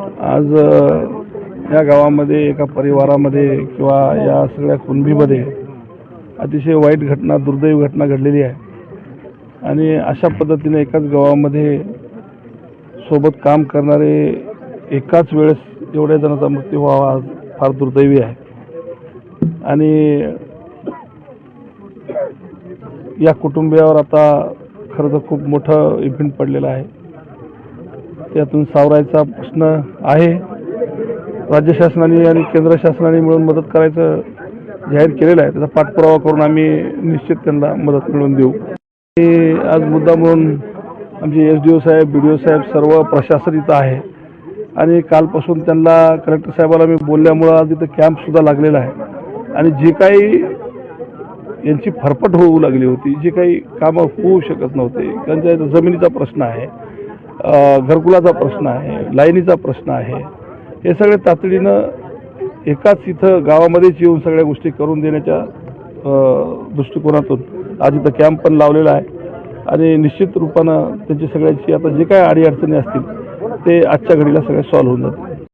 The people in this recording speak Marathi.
आज या गावामध्ये एका परिवारामध्ये किंवा या सगळ्या कुणबीमध्ये अतिशय वाईट घटना दुर्दैव घटना घडलेली आहे. आणि अशा पद्धतीने एकाच गावामध्ये सोबत काम करणारे एकाच वेळेस एवढ्या जणांचा मृत्यू व्हावा फार दुर्दैवी आहे. आणि या कुटुंबियावर आता खरं तर खूप मोठं इव्हेंट पडलेलं आहे. त्यातून सावरायचा प्रश्न आहे. राज्य शासनाने आणि केंद्र शासनाने मिळून मदत करायचं जाहीर केलेलं आहे. त्याचा पाठपुरावा करून आम्ही निश्चित त्यांना मदत मिळवून देऊ. आणि आज मुद्दा म्हणून आमचे एस डी ओ साहेब बी डी ओ साहेब सर्व प्रशासन इथं आहे. आणि कालपासून त्यांना कलेक्टर साहेबाला मी बोलल्यामुळं आज इथं कॅम्पसुद्धा लागलेला आहे. आणि जे काही यांची फरफट होऊ लागली होती जे काही कामं होऊ शकत नव्हते त्यांच्या इथं जमिनीचा प्रश्न आहे. घरकुलाचा प्रश्न आहे लाईनीचा प्रश्न आहे. हे सगळे तातडीनं एकाच इथं गावामध्येच येऊन सगळ्या गोष्टी करून देण्याच्या दृष्टिकोनातून आज इथं कॅम्प पण लावलेला आहे. आणि निश्चित रूपानं त्यांची सगळ्याची आता जे काय अडीअडचणी असतील ते आजच्या घडीला सगळ्या सॉल्व्ह होऊन जातील.